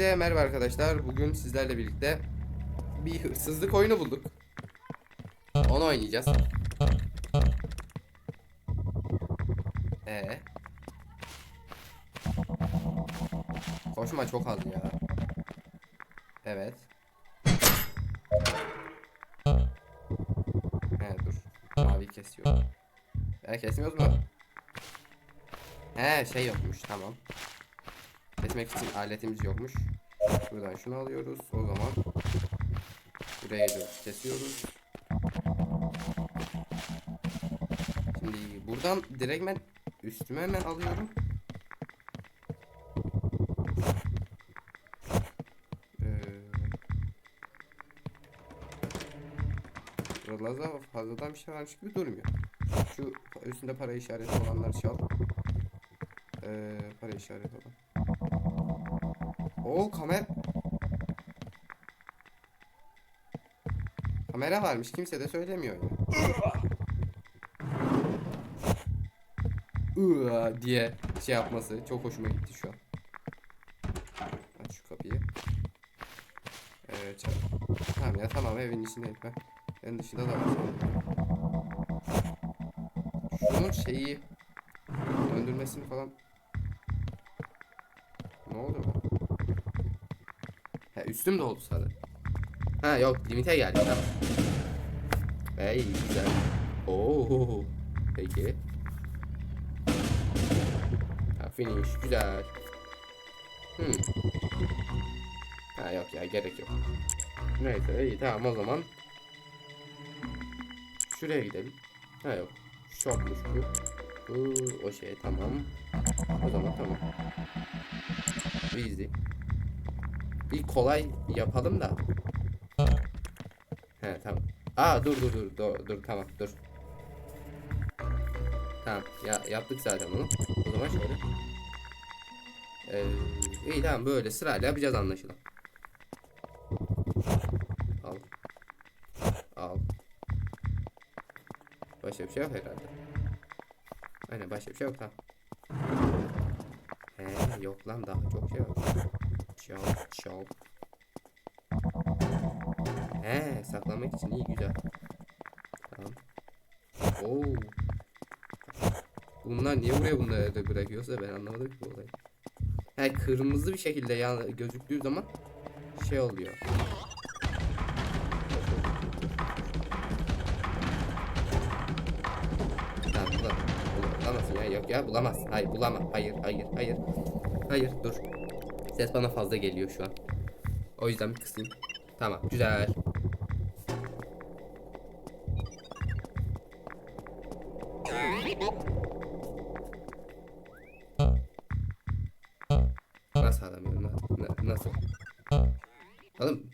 Herkese merhaba arkadaşlar. Bugün sizlerle birlikte bir hırsızlık oyunu bulduk. Onu oynayacağız. Ee. Koşma çok az ya. Evet. He dur. Mavi kesiyor. Ya kesmiyoruz mu? He şey yokmuş tamam. Kesmek için aletimiz yokmuş. Buradan şunu alıyoruz. O zaman buraya gidiyoruz. Kesiyoruz. Şimdi buradan direkt ben üstüme hemen alıyorum. Ee, Buralarda fazladan bir şey varmış gibi durmuyor. Şu üstünde para işareti olanlar çal. Ee, para işareti olan. O kamer Kamera varmış kimse de söylemiyor ya. Iıı diye şey yapması çok hoşuma gitti şu an. Aç şu kapıyı. Evet. Tamam ya tamam evin içindeyim ben. Evin dışında da var. Şunun şeyi döndürmesini falan ne oldu? Ha üstüm doldu sadece. Ha yok limite geldi tamam. Hey güzel. Oo peki. Ha finish güzel. Hmm. Ha yok ya gerek yok. Neyse iyi tamam o zaman. Şuraya gidelim. Ha yok. Şokmuş bu. Bu o şey tamam. O zaman tamam. Easy. Bir kolay yapalım da. He tamam. Aa dur dur dur dur, dur tamam dur. Tamam ya yaptık zaten bunu. O zaman şöyle. Ee, iyi tamam böyle sırayla yapacağız anlaşılan. Al. Al. Başka bir şey yok herhalde. Aynen başka bir şey yok tamam. He yok lan daha çok şey var. Çal çal. He saklamak için iyi güzel. Tamam. Oo. Bunlar niye buraya bunları da bırakıyorsa ben anlamadım ki bu olayı. He kırmızı bir şekilde yan gözüktüğü zaman şey oluyor. Tamam bulam bulamazsın ya yok ya bulamaz. Hayır bulamaz. Hayır hayır hayır. Hayır dur. Ses bana fazla geliyor şu an. O yüzden bir kısayım. Tamam güzel. Nasıl alamıyorum? Na- na- nasıl? Oğlum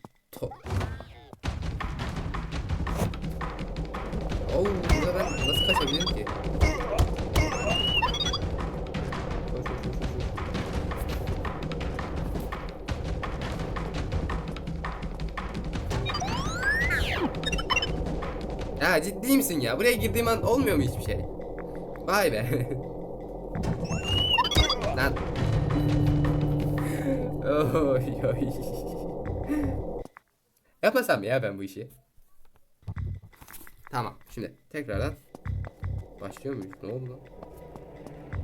Ya ciddi misin ya? Buraya girdiğim an olmuyor mu hiçbir şey? Vay be. Lan. Oy oy. Yapmasam ya ben bu işi. Tamam şimdi tekrardan başlıyor muyuz? Ne oldu?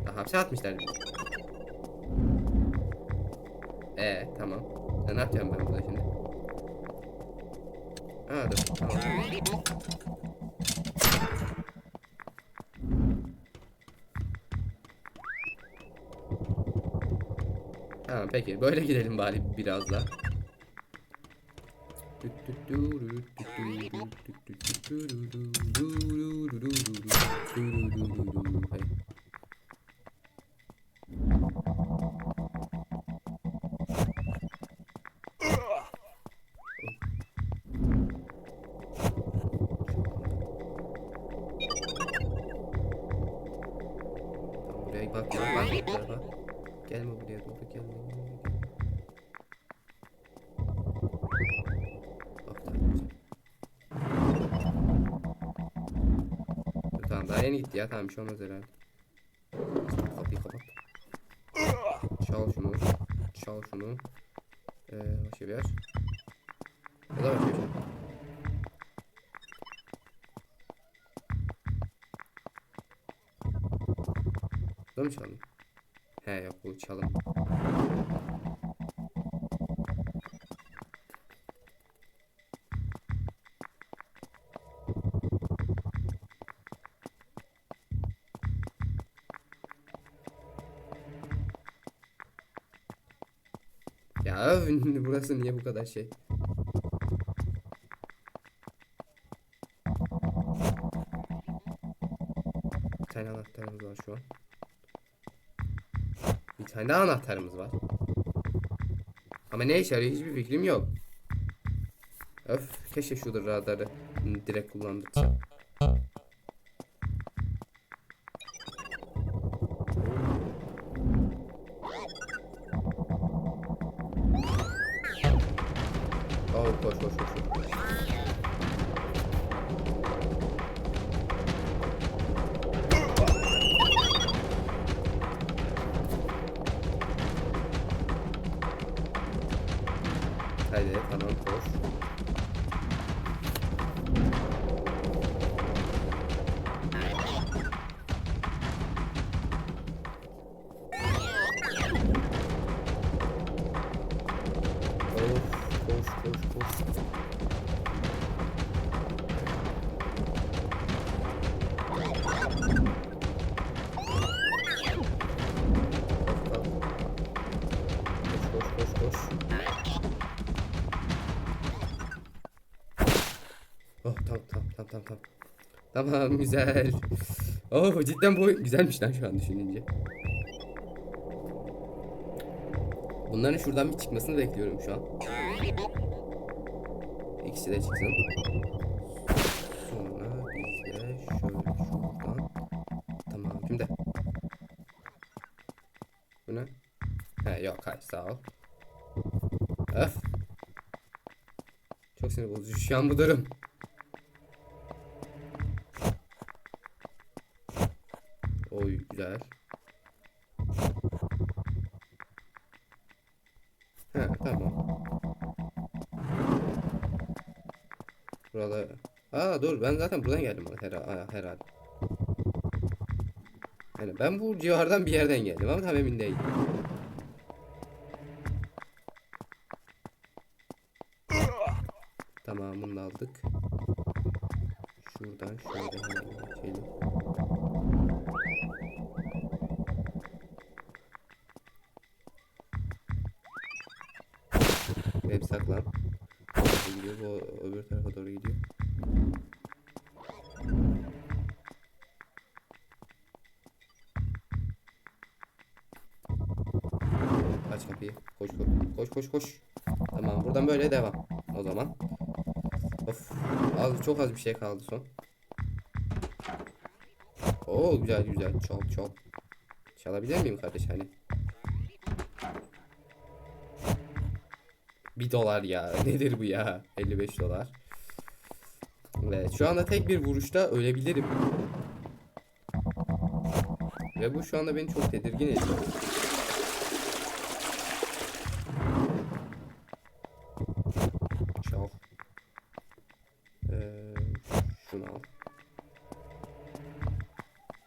Ya, hapse atmışlar. Ee tamam. Ne yapacağım ben burada şimdi? Ha dur. Tamam. Tamam peki böyle gidelim bari biraz da. Hey. Tamam daha yeni gitti ya tamam bir şey olmaz herhalde. Kapıyı kapat. Çal şunu. Çal şunu. başka bir yer. O da başka bir şey. Bu da mı çalım? He yok bu çalım. Ya öf, burası niye bu kadar şey? Bir tane anahtarımız var şu an. Bir tane daha anahtarımız var. Ama ne işe yarıyor hiçbir fikrim yok. Öf keşke şu radarı direkt kullandırsa. Koş koş koş. koş. Haydi tamam koş. Tamam tamam tamam tamam güzel. Oh cidden bu oyun güzelmiş lan şu an düşününce. Bunların şuradan bir çıkmasını bekliyorum şu an. İkisi de çıksın. Sonra biz de şöyle şuradan. Tamam şimdi. Bu ne? He yok hayır sağ ol. Öf. Çok sinir bozucu şu an bu durum. Oy güzel. He tamam. Burada. Aa dur ben zaten buradan geldim herhalde. herhalde. Yani ben bu civardan bir yerden geldim ama tam emin değilim. Hep saklan. Gidiyor bu öbür tarafa doğru gidiyor. Aç kapıyı. Koş koş koş koş. Tamam buradan böyle devam. O zaman. Of. Az çok az bir şey kaldı son. Oo güzel güzel. Çal çal. Çalabilir miyim kardeş hani? Bir dolar ya. Nedir bu ya? 55 dolar. Evet şu anda tek bir vuruşta ölebilirim. Ve bu şu anda beni çok tedirgin ediyor. Çal. Ee, şunu al.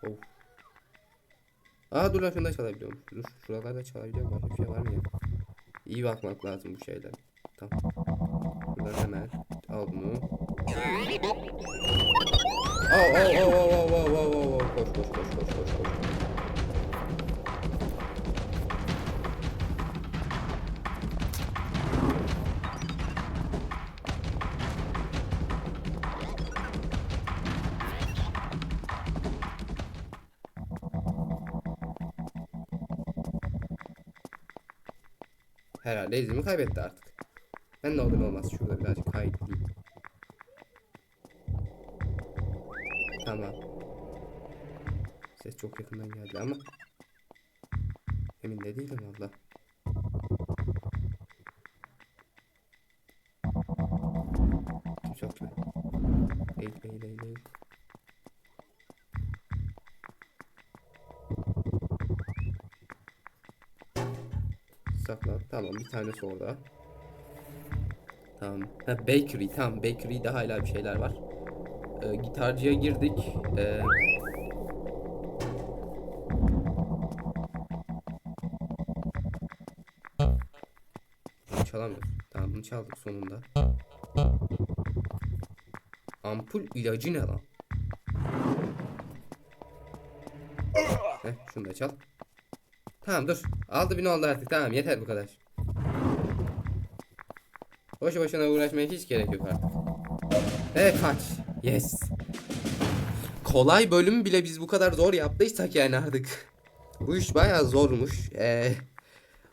Of. Aa dur lan şunu da çalabiliyorum. Dur şuralarda çalabiliyorum. Başka bir şey var mı ya? İyi bakmak lazım bu şeyler. Tamam. Buradan hemen al bunu. Al al al Herhalde izimi kaybetti artık. Ben ne olur olmaz şurada birazcık kaydedeyim. Tamam. Ses çok yakından geldi ama emin de değilim valla. Çok güzel. Eğil eğil eğil eğil. Saklan. Tamam bir tanesi orada. Tamam. Ha bakery tamam bakery'de hala bir şeyler var. Ee, gitarcıya girdik. Ee, çalamıyoruz. Tamam bunu çaldık sonunda. Ampul ilacı ne lan? Heh, şunu da çal. Tamam dur. Aldı bin oldu artık. Tamam yeter bu kadar. Boşu boşuna uğraşmaya hiç gerek yok artık. Evet kaç. Yes. Kolay bölüm bile biz bu kadar zor yaptıysak yani artık. Bu iş bayağı zormuş. Ee,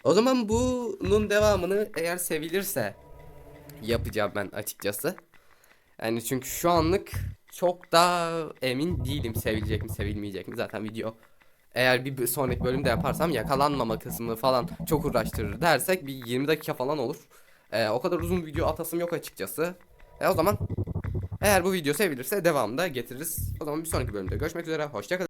o zaman bunun devamını eğer sevilirse yapacağım ben açıkçası. Yani çünkü şu anlık çok da emin değilim sevilecek mi sevilmeyecek mi. Zaten video eğer bir sonraki bölümde yaparsam yakalanmama kısmını falan çok uğraştırır dersek bir 20 dakika falan olur. Ee, o kadar uzun video atasım yok açıkçası. E o zaman eğer bu video sevilirse devamında getiririz. O zaman bir sonraki bölümde görüşmek üzere. Hoşçakalın.